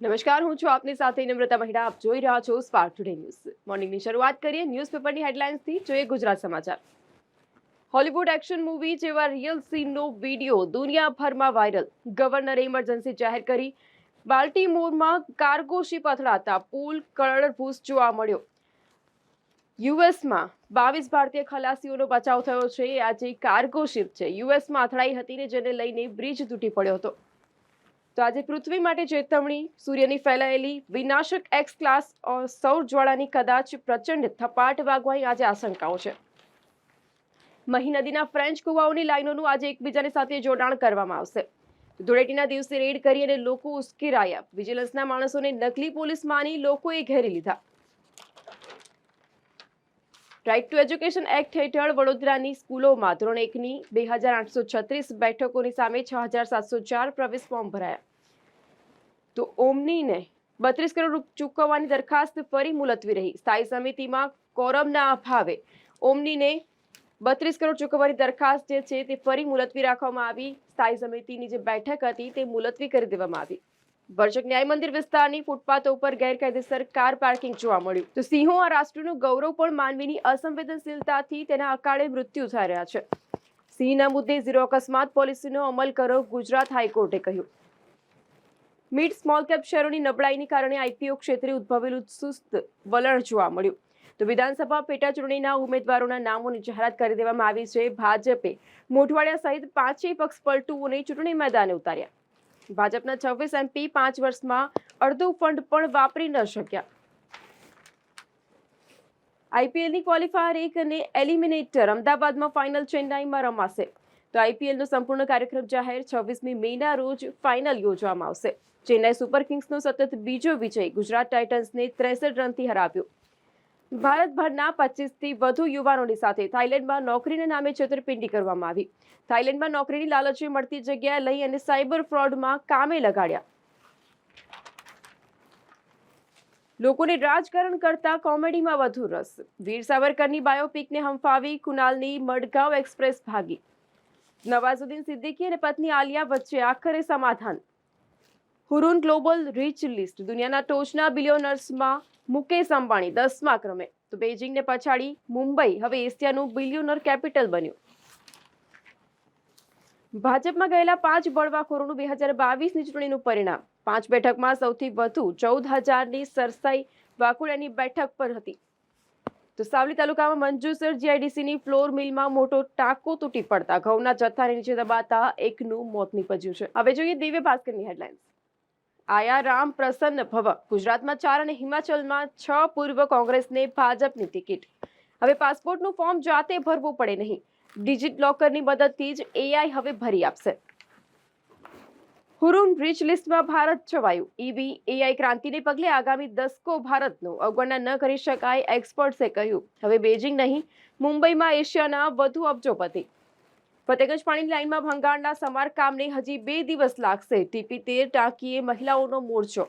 નમસ્કાર, હું છું આપની સાથે નમ્રતા મહિડા. આપ જોઈ રહ્યા છો સ્પાર્ક ટુડે ન્યૂઝ મોર્નિંગની શરૂઆત કરીએ ન્યૂઝપેપરની હેડલાઇન્સથી. જોઈએ Gujarat Samachar. Hollywood action movie જેવા રિયલ સીનનો વીડિયો દુનિયાભરમાં વાયરલ ગવર્નરે ઇમરજન્સી જાહેર કરી. બાલ્ટીમોરમાં કાર્ગો શિપ અથડાતા પુલ કળરભૂસ જોવા મળ્યો. યુએસમાં બાવીસ ભારતીય ખલાસીઓનો બચાવ થયો છે. આજે કાર્ગો શિપ છે યુએસમાં અથડાઈ હતી ને જેને લઈને બ્રિજ તૂટી પડ્યો હતો. તો આજે પૃથ્વી માટે ચેતવણી, સૂર્યની ફેલાયેલી વિનાશક એક્સ ક્લાસ સૌર જ્વાળાની કદાચ પ્રચંડ થપાટ વાગવાની આજે આશંકાઓ છે. મહી નદીના ફ્રેન્ચ કુવાઓની લાઈનોનું આજે એકબીજાની સાથે જોડાણ કરવામાં આવશે. ધૂળેટીના દિવસે રેડ કરી અને લોકો ઉશ્કેરાયા. વિજિલન્સના માણસોને નકલી પોલીસ માની લોકોએ ઘેરી લીધા. રાઇટ ટુ એજ્યુકેશન એક્ટ હેઠળ વડોદરાની સ્કૂલોમાં ધોરણ એકની બે હજાર આઠસો છત્રીસ બેઠકોની સામે છ હજાર સાતસો ચાર પ્રવેશ ફોર્મ ભરાયા. તો ઓમનીને બત્રીસ કરોડ ચૂકવવાની દરખાસ્ત ફરી મુલતવી રહી. સ્થાયી સમિતિમાં કોરમના અભાવે ઓમનીને બત્રીસ કરોડ ચૂકવવાની દરખાસ્ત જે છે તે ફરી મુલતવી રાખવામાં આવી. સ્થાયી સમિતિની જે બેઠક હતી તે મુલતવી કરી દેવામાં આવી. ભરચક ન્યાય મંદિર વિસ્તારની ફૂટપાથો ઉપર ગેરકાયદેસર કાર પાર્કિંગ જોવા મળ્યું. તો સિંહો આ રાષ્ટ્રનું ગૌરવ પણ માનવીની અસંવેદનશીલતાથી તેના અકાળે મૃત્યુ થઈ રહ્યા છે. સિંહના મુદ્દે ઝીરો અકસ્માત પોલિસીનો અમલ કરો ગુજરાત હાઈકોર્ટે કહ્યું. મિડ સ્મોલ કેપ શેરોની નબળાઈની કારણે આઈપીઓ ક્ષેત્રે ઉદ્ભવેલું સુસ્ત વલણ જોવા મળ્યું. તો વિધાનસભા પેટા ઉમેદવારોના નામોની જાહેરાત કરી દેવામાં આવી છે. ભાજપે મોઢવાડિયા સહિત પાંચેય પક્ષ પલટુઓને ચૂંટણી મેદાને ઉતાર્યા. ભાજપના છવ્વીસ એમપી પાંચ વર્ષમાં અડધું ફંડ પણ વાપરી ન શક્યા. આઈપીએલની ક્વોલિફાયર એક અને એલિમિનેટર અમદાવાદમાં ફાઇનલ ચેન્નાઈમાં રમાશે. તો આઈપીએલનો સંપૂર્ણ કાર્યક્રમ જાહેર છવ્વીસમી મેના રોજ ફાઇનલ યોજવામાં આવશે. ચેન્નાઈ સુપર કિંગ્સનો સતત બીજો વિજય ગુજરાત ટાઇટન્સને ત્રેસઠ રનથી હરાવ્યો. ભારતભરના પચીસથી વધુ યુવાનોની સાથે થાઇલેન્ડમાં નોકરીના નામે છેતરપિંડી કરવામાં આવી. થાઇલેન્ડમાં નોકરીની લાલચે મળતી જગ્યાએ લઈ અને સાયબર ફ્રોડમાં કામે લગાડ્યા. લોકોને રાજકારણ કરતા કોમેડીમાં વધુ રસ. વીર સાવરકરની બાયોપિકને હંફાવી કુનાલની મડગાંવ એક્સપ્રેસ ભાગી. નવાઝુદ્દીન સિદ્દીકી અને પત્ની આલિયા વચ્ચે આખરે સમાધાન હુરુન ગ્લોબલ રીચ લિસ્ટ. દુનિયાના ટોચના બિલિયોનર્સમાં મુકેશ અંબાણી દસમા ક્રમે. તો બેઇજિંગને પછાડી મુંબઈ, હવે એશિયાનું બિલિયોનર કેપિટલ બન્યું. ભાજપમાં ગયેલા પાંચ બળવાખોરોનું બે હજાર બાવીસની ચૂંટણીનું પરિણામ. પાંચ બેઠકમાં સૌથી વધુ ચૌદ હજારની સરસાઈ વાકુડાની બેઠક પર હતી. તો સાવલી તાલુકામાં મંજુસર જીઆઈડીસીની ફ્લોર મિલમાં મોટો ટાંકો તૂટી પડતા ઘઉંના જથ્થાને નીચે દબાતા એકનું મોત નીપજ્યું છે. હવે જોઈએ દિવ્ય ભાસ્કરની હેડલાઇન્સ આયા રામ પ્રસન્ન ભવ. ગુજરાતમાં ચાર અને હિમાચલમાં છ પૂર્વ કોંગ્રેસને ભાજપની ટિકિટ. હવે પાસપોર્ટનું ફોર્મ જાતે ભરવું પડે નહીં. ડિજિટ લોકરની મદદથી જ એઆઈ હવે ભરી આપશે. હુરુન બ્રિજ લિસ્ટમાં ભારત છવાયું. ઈવી એઆઈ ક્રાંતિને પગલે આગામી દસકો ભારતનું અવગણના ન કરી શકાય એક્સપર્ટ્સે કહ્યું. હવે બેજિંગ નહીં, મુંબઈમાં એશિયાના વધુ અબજોપતિ ફતેગંજ પાણીની લાઇનમાં ભંગાણના સમારકામને હજી બે દિવસ લાગશે. ટીપી તેર ટાંકીએ મહિલાઓનો મોરચો.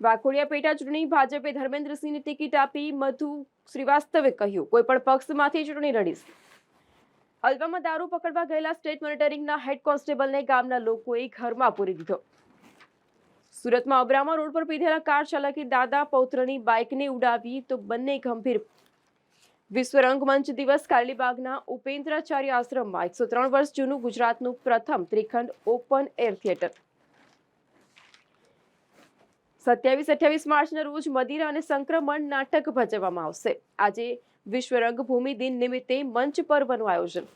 વાઘોડિયા પેટા ચૂંટણી ભાજપે ધર્મેન્દ્રસિંહને ટિકિટ આપી મધુ શ્રીવાસ્તવે કહ્યું કોઈપણ પક્ષમાંથી ચૂંટણી લડીશ. અલ્વામાં દારૂ પકડવા ગયેલા સ્ટેટ મોનિટરિંગના હેડ કોન્સ્ટેબલને ગામના લોકોએ ઘરમાં પૂરી દીધો. સુરતમાં અબ્રામા રોડ પર પીધેલા કાર ચાલકે દાદા પૌત્રની બાઇકને ઉડાવી તો બંને ગંભીર વિશ્વ રંગમંચ દિવસ કાલીબાગના ઉપેન્દ્રાચાર્ય આશ્રમમાં એકસો ત્રણ વર્ષ જૂનું ગુજરાતનું પ્રથમ ત્રિખંડ ઓપન એર થિયેટર. સત્યાવીસ અઠ્યાવીસ માર્ચના રોજ મદિરા અને સંક્રમણ નાટક ભજવવામાં આવશે. આજે વિશ્વ રંગભૂમિ દિન નિમિત્તે મંચ પર્વનું આયોજન.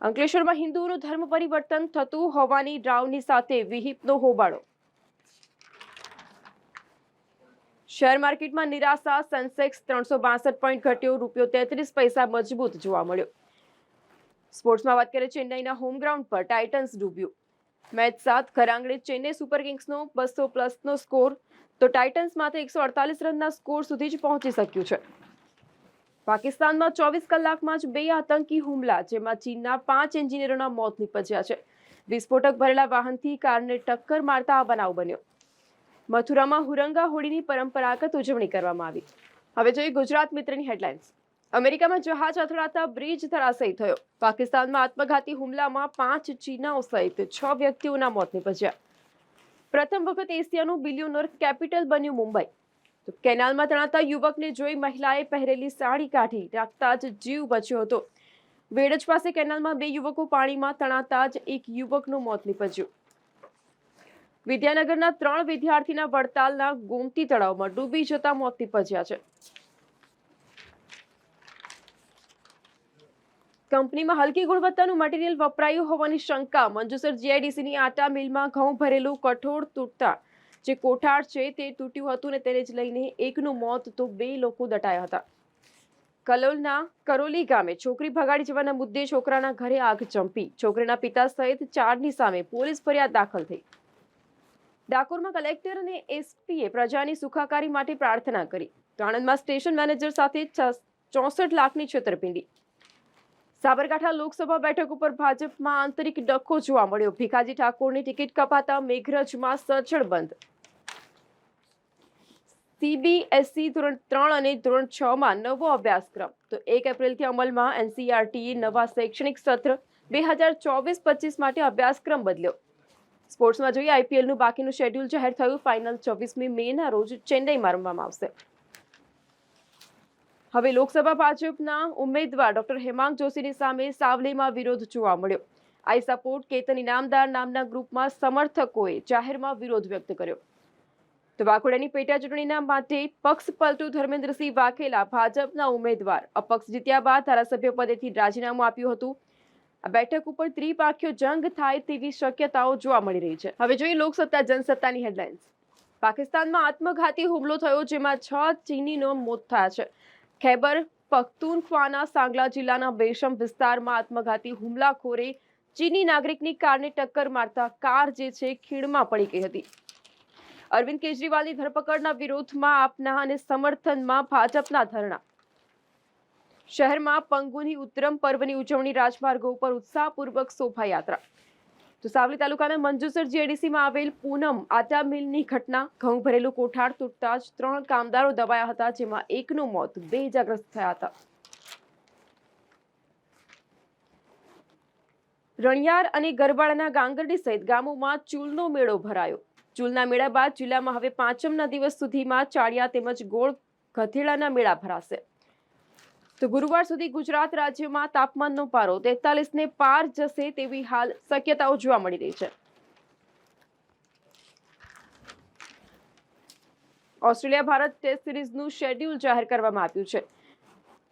અંકલેશ્વરમાં હિન્દુઓનું ધર્મ પરિવર્તન થતું હોવાની રાવની સાથે વિહિપનો હોબાળો. શેર માર્કેટમાં નિરાશા, સેન્સેક્સ ત્રણસો બાસઠ પોઈન્ટ ઘટ્યો, રૂપિયો તેત્રીસ પૈસા મજબૂત જોવા મળ્યો. સ્પોર્ટ્સમાં વાત કરીએ ચેન્નાઈના હોમ ગ્રાઉન્ડ પર, ટાઇટન્સ ડૂબ્યું. મેચ સાત ઘરાંગણે ચેન્નઈ સુપર કિંગ્સનો બસો પ્લસનો સ્કોર. તો ટાઇટન્સ માત્ર એકસો અડતાલીસ રનના સ્કોર સુધી જ પહોંચી શક્યું છે. પાકિસ્તાનમાં ચોવીસ કલાકમાં જ બે આતંકી હુમલા, જેમાં ચીનના પાંચ એન્જિનિયરોના મોત નીપજ્યા છે. વિસ્ફોટક ભરેલા વાહનથી કારને ટક્કર મારતા આ બનાવ બન્યો. મથુરામાં હુરંગા હોળીની પરંપરાગત ઉજવણી કરવામાં આવી. હવે જોઈએ ગુજરાત મિત્રની હેડલાઇન્સ. અમેરિકામાં જહાજ અથડાતા બ્રિજ ધરાશયી થયો. પાકિસ્તાનમાં આત્મઘાતી હુમલામાં પાંચ ચીનાઓ સહિત છ વ્યક્તિઓના મોત નીપજ્યા. પ્રથમ વખત એશિયાનું બિલિયોનર કેપિટલ બન્યું મુંબઈ. તો કેનાલમાં તણાતા યુવકને જોઈ મહિલાએ પહેરેલી સાડી કાઢી રાખતા જ જીવ બચ્યો હતો. વેડજ પાસે કેનાલમાં બે યુવકો પાણીમાં તણાતા જ એક યુવકનું મોત નીપજ્યું. વિદ્યાનગરના ત્રણ વિદ્યાર્થીના વડતાલના ગોમતી તળાવમાં ડૂબી જતા મોત નિપજ્યા છે. કંપનીમાં હલકી ગુણવત્તાનું મટીરીયલ વપરાયું હોવાની શંકા. મંજુસર જીઆઈડીસીની આટા મિલમાં ઘઉં ભરેલું કઠોળ તૂટતા જે કોઠાર છે તે તૂટ્યું હતું ને તેને જ લઈને એકનું મોત તો બે લોકો દટાયા હતા. કલોલના કરોલી ગામે છોકરી ભગાડી જવાના મુદ્દે છોકરાના ઘરે આગ ચંપી. છોકરીના પિતા સહિત ચારની સામે પોલીસ ફરિયાદ દાખલ થઈ. ડાકોરમાં કલેક્ટર અને એસપીએ પ્રજાની સુખાકારી માટે પ્રાર્થના કરી. તો આણંદમાં સ્ટેશન મેનેજર સાથે ચોસઠ લાખની છેતરપિંડી. સાબરકાંઠા લોકસભા બેઠક ઉપર ભાજપમાં આંતરિક ડખો જોવા મળ્યો. ભીખાજી ઠાકોરની ટિકિટ કપાતા મેઘરજમાં સચળ બંધ. સીબીએસઈ ધોરણ ત્રણ અને ધોરણ છ માં નવો અભ્યાસક્રમ. તો એક એપ્રિલથી અમલમાં એનસીઆરટીએ નવા શૈક્ષણિક સત્ર બે હજાર ચોવીસ પચીસ માટે અભ્યાસક્રમ બદલ્યો. સ્પોર્ટ્સમાં જોઈએ, આઈપીએલનું બાકીનું શેડ્યુલ જાહેર થયું. ફાઇનલ ચોવીસમી મેના રોજ ચેન્નઈમાં રમવામાં આવશે. હવે લોકસભા ભાજપના ઉમેદવાર ડોક્ટર હેમાંગ જોશીની સામે સાવલીમાં વિરોધ જોવા મળ્યો. આઈ સપોર્ટ કેતન ઇનામદાર નામના ગ્રુપમાં સમર્થકોએ જાહેરમાં વિરોધ વ્યક્ત કર્યો. તો વાઘોડાની પેટા ચૂંટણીના માટે પક્ષ પલટુ ધર્મેન્દ્રસિંહ વાઘેલા ભાજપના ઉમેદવાર અપક્ષ જીત્યા બાદ ધારાસભ્ય પદેથી રાજીનામું આપ્યું હતું. આ બેઠક ઉપર ત્રિપાખ્યો જંગ થાય તેવી શક્યતાઓ જોવા મળી રહી છે. હવે જોઈએ લોકસત્તા, જનસત્તાની હેડલાઇન્સ. પાકિસ્તાનમાં આત્મઘાતી હુમલો થયો જેમાં છ ચીનીનો મોત થયા છે. ખૈબર પખ્તુનખ્વાના સાંગલા જિલ્લાના બેશમ વિસ્તારમાં આત્મઘાતી હુમલાખોરે ચીની નાગરિકની કારને ટક્કર મારતા કાર જે છે ખીણમાં પડી ગઈ હતી. અરવિંદ કેજરીવાલની ધરપકડના વિરોધમાં આપના અને સમર્થનમાં ભાજપના ધરણા. શહેરમાં પંગુની ઉત્તરમ પર્વની ઉજવણી રાજમાર્ગો ઉપર ઉત્સાહપૂર્વક શોભાયાત્રા. તો સાવલી તાલુકાના મંજુસર જીએડીસીમાં આવેલ પૂનમ આટા મિલની ઘટના, ઘઉં ભરેલું કોઠાર તૂટતા જ ત્રણ કામદારો દબાયા હતા, જેમાં એકનું મોત, બે ઇજાગ્રસ્ત થયા હતા. રણિયાર અને ગરબાડાના ગાંગરડી સહિત ગામોમાં ચૂલનો મેળો ભરાયો. ચૂલના મેળા બાદ જિલ્લામાં હવે પાંચમના દિવસ સુધીમાં ચાળિયા તેમજ ગોળ ગધેડાના મેળા ભરાશે. તો ગુરુવાર સુધી ગુજરાત રાજ્યમાં તાપમાનનો પારો તેતાલીસ ને પાર જશે તેવી હાલ શક્યતાઓ જોવા મળી રહી છે. ઓસ્ટ્રેલિયા ભારત ટેસ્ટ સિરીઝનું શેડ્યુલ જાહેર કરવામાં આવ્યું છે.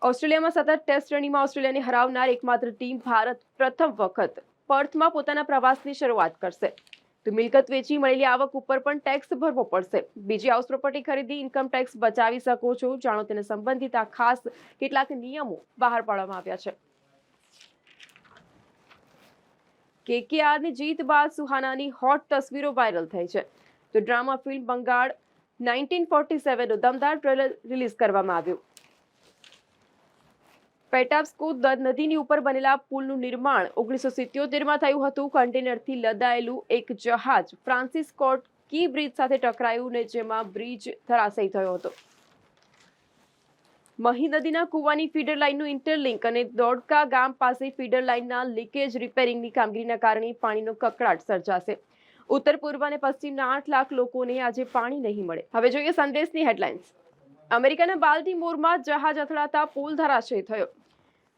ઓસ્ટ્રેલિયામાં સતત ટેસ્ટ શ્રેણીમાં ઓસ્ટ્રેલિયાને હરાવનાર એકમાત્ર ટીમ ભારત પ્રથમ વખત પર્થમાં પોતાના પ્રવાસની શરૂઆત કરશે. તો મિલકત વેચી મળેલી આવક ઉપર પણ ટેક્સ ભરવો પડશે. બીજી હાઉસ પ્રોપર્ટી ખરીદી ઇન્કમ ટેક્સ બચાવી શકો છો. જાણો તેને સંબંધિત આ ખાસ કેટલાક નિયમો બહાર પાડવામાં આવ્યા છે. કેકેઆરની જીત બાદ સુહાનાની હોટ તસવીરો વાયરલ થઈ છે. તો drama film Bengal nineteen forty સેવનનું દમદાર ટ્રેલર રિલીઝ કરવામાં આવ્યું. પેટાપ્સકો નદીની ઉપર બનેલા પુલનું નિર્માણ ઓગણીસો સિત્યોતેરમાં થયું હતું. કન્ટેનરથી લદાયેલું એક જહાજ ફ્રાન્સિસ કોર્ટ કી બ્રિજ સાથે ટકરાયું ને જેમાં બ્રિજ ધરાશયી થયો હતો. મહી નદીના કુવાની ફીડર લાઇનનું ઇન્ટરલિંક અને દોડકા ગામ પાસે ફીડર લાઇનના લીકેજ રિપેરિંગની કામગીરીના કારણે પાણીનો કકડાટ સર્જાશે. ઉત્તર પૂર્વ અને પશ્ચિમના આઠ લાખ લોકોને આજે પાણી નહીં મળે. હવે જોઈએ સંદેશની હેડલાઇન્સ. અમેરિકાના બાલ્ટીમોરમાં જહાજ અથડાતા પુલ ધરાશય થયો.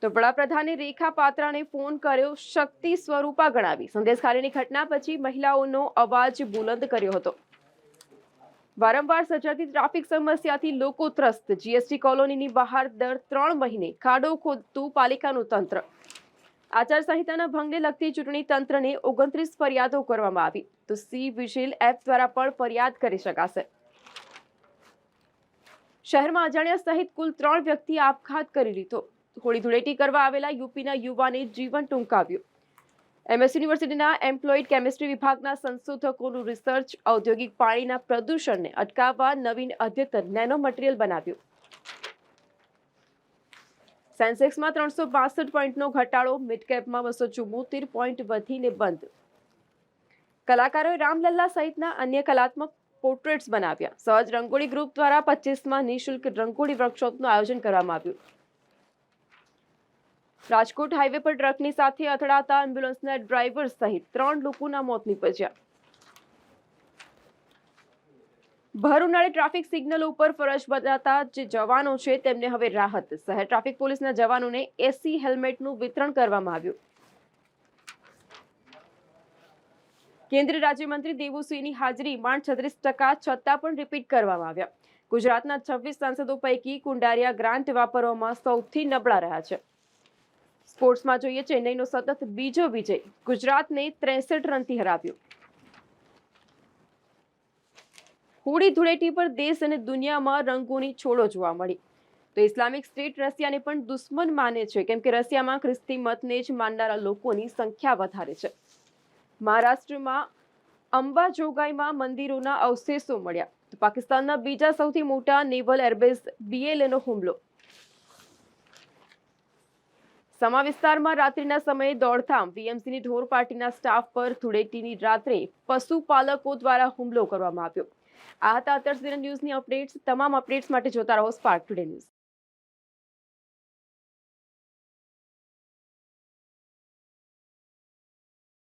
તો વડાપ્રધાને રેખા પાત્રાને ફોન કર્યો, શક્તિ સ્વરૂપા ગણાવી. સંદેશખાલીની ઘટના પછી મહિલાઓનો અવાજ બુલંદ કર્યો હતો. વારંવાર સર્જાતી ટ્રાફિક સમસ્યાથી લોકો ત્રસ્ત. જીએસટી કોલોનીની બહાર દર ત્રણ મહિને ખાડો ખોદતું પાલિકાનું તંત્ર. આચારસંહિતાના ભંગને લગતી ચૂંટણી તંત્રને ઓગણત્રીસ ફરિયાદો કરવામાં આવી. તો સી વિજિલ એપ દ્વારા પણ ફરિયાદ કરી શકાશે. શહેરમાં અજાણ્યા સહિત કુલ ત્રણ વ્યક્તિ આપઘાત કરી લીધો. હોળી ધૂળેટી કરવા આવેલા યુપીના યુવાને જીવન ટૂંકાવ્યું. એમએસ યુનિવર્સિટીના એમ્પ્લોઈડ કેમિસ્ટ્રી વિભાગના સંશોધકોનું રિસર્ચ ઔદ્યોગિક પાણીના પ્રદૂષણને અટકાવવા નવીન અદ્યતન નેનો મટીરિયલ બનાવ્યું. સેન્સેક્સમાં ત્રણસો બાસઠ પોઈન્ટનો ઘટાડો, મિડકેપમાં બસો ચુમ્મોતેર પોઈન્ટ વધીને બંધ. કલાકારોએ રામલલ્લા સહિતના અન્ય કલાત્મક પોર્ટ્રેટ્સ બનાવ્યા. સહજ રંગોળી ગ્રુપ દ્વારા પચીસમાં નિઃશુલ્ક રંગોળી વર્કશોપનું આયોજન કરવામાં આવ્યું. રાજકોટ હાઈવે પર ટ્રકની સાથે અથડાતા એમ્બ્યુલન્સના ડ્રાઈવર સહિત ત્રણ લોકોના મોત નીપજ્યા. ભર ઉનાળે ટ્રાફિક સિગ્નલો ઉપર ફરજ બજાતા જે જવાનો છે તેમને હવે રાહત. શહેર ટ્રાફિક પોલીસના જવાનોને એસી હેલ્મેટનું વિતરણ કરવામાં આવ્યું. કેન્દ્રીય રાજ્યમંત્રી દેવુસિંહની હાજરી માંડ છત્રીસ ટકા છતાં પણ રિપીટ કરવામાં આવ્યા. ગુજરાતના છવ્વીસ સાંસદો પૈકી કુંડારિયા ગ્રાન્ટ વાપરવામાં સૌથી નબળા રહ્યા છે. સ્પોર્ટ્સમાં જોઈએ ચેન્નઈનો સતત બીજો વિજય. ગુજરાતને ત્રેસઠ રનથી હરાવ્યું. હોળી ધૂળેટી પર દેશ અને દુનિયામાં રંગોની છોડો જોવા મળી. તો ઇસ્લામિક સ્ટેટ રશિયાને પણ દુશ્મન માને છે, કેમ કે રશિયામાં ખ્રિસ્તી મતને જ માનનારા લોકોની સંખ્યા વધારે છે. મહારાષ્ટ્રમાં અંબાજોગાઈમાં મંદિરોના અવશેષો મળ્યા. તો પાકિસ્તાનના બીજા સૌથી મોટા નેવલ એરબેઝ, બીએલએનો હુમલો. સમા વિસ્તારમાં રાત્રિના સમયે દોડધામ વીએમસીની ઢોર પાર્ટીના સ્ટાફ પર ધૂળેટીની રાત્રે પશુપાલકો દ્વારા હુમલો કરવામાં આવ્યો. આ હતા અત્યાર સુધીના ન્યૂઝની અપડેટ્સ. તમામ અપડેટ્સ માટે જોતા રહો સ્પાર્ક ટુડે ન્યૂઝ